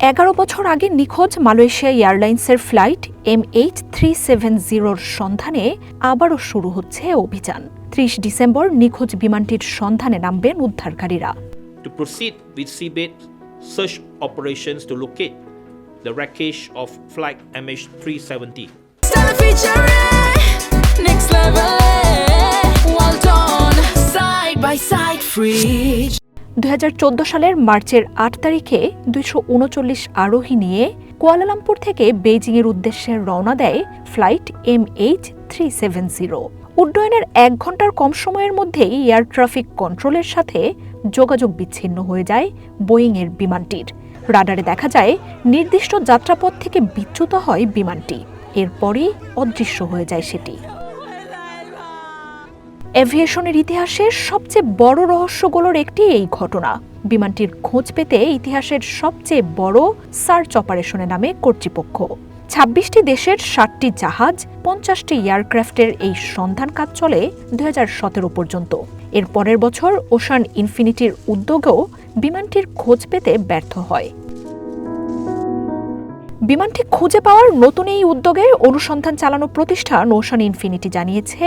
এগারো বছর আগে নিখোঁজ মালয়েশিয়া এয়ারলাইন্সের flight M H three seven জিরোর সন্ধানে আবারও শুরু হচ্ছে অভিযান ত্রিশ ডিসেম্বর নিখোঁজ বিমানটির সন্ধানে নামবেন উদ্ধারকারীরা to proceed with seabed search operations to locate the wreckage of flight MH370. Next level. Well done, side by side, free. দুই হাজার চোদ্দ সালের মার্চের আট তারিখে দুইশো উনচল্লিশ আরোহী নিয়ে কুয়ালালামপুর থেকে বেইজিংয়ের উদ্দেশ্যে রওনা দেয় flight M H three seven zero. উড্ডয়নের এক ঘণ্টার কম সময়ের মধ্যেই এয়ার ট্রাফিক কন্ট্রোলের সাথে যোগাযোগ বিচ্ছিন্ন হয়ে যায় বোয়িংয়ের বিমানটির। রাডারে দেখা যায়, নির্দিষ্ট যাত্রাপথ থেকে বিচ্যুত হয় বিমানটি। এরপরই অদৃশ্য হয়ে যায় সেটি। এভিয়েশনের ইতিহাসের সবচেয়ে বড় রহস্যগুলোর একটি এই ঘটনা। বিমানটির খোঁজ পেতে ইতিহাসের সবচেয়ে বড় সার্চ অপারেশনে নামে কর্তৃপক্ষ। ছাব্বিশটি দেশের ষাটটি জাহাজ, পঞ্চাশটি এয়ারক্রাফটের এই সন্ধান কাজ চলে দু হাজার সতেরো পর্যন্ত। এর পরের বছর ওশান ইনফিনিটির উদ্যোগেও বিমানটির খোঁজ পেতে ব্যর্থ হয়। বিমানটি খুঁজে পাওয়ার নতুন এই উদ্যোগে অনুসন্ধান চালানো প্রতিষ্ঠা ওশান ইনফিনিটি জানিয়েছে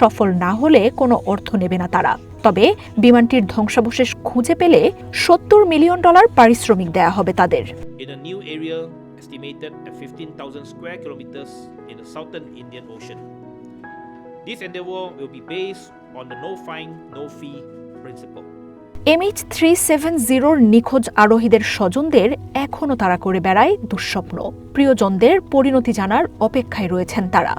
সফল না হলে কোনো অর্থ নেবে না তারা। তবে বিমানটির ধ্বংসাবশেষ খুঁজে পেলে সত্তর মিলিয়ন ডলার পারিশ্রমিক দেওয়া হবে তাদের। Estimated at 15,000 square kilometers in the southern Indian Ocean. MH three seven জিরোর নিখোঁজ আরোহীদের স্বজনদের এখনও তারা করে বেড়ায় দুঃস্বপ্ন। প্রিয়জনদের পরিণতি জানার অপেক্ষায় রয়েছেন তারা।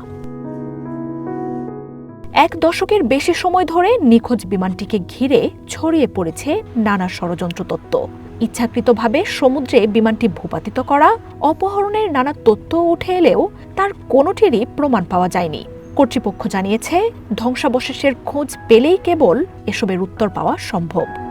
এক দশকের বেশি সময় ধরে নিখোঁজ বিমানটিকে ঘিরে ছড়িয়ে পড়েছে নানা ষড়যন্ত্র তত্ত্ব। ইচ্ছাকৃতভাবে সমুদ্রে বিমানটি ভূপাতিত করা, অপহরণের নানা তথ্য উঠে এলেও তার কোনোটিরই প্রমাণ পাওয়া যায়নি। কর্তৃপক্ষ জানিয়েছে, ধ্বংসাবশেষের খোঁজ পেলেই কেবল এসবের উত্তর পাওয়া সম্ভব।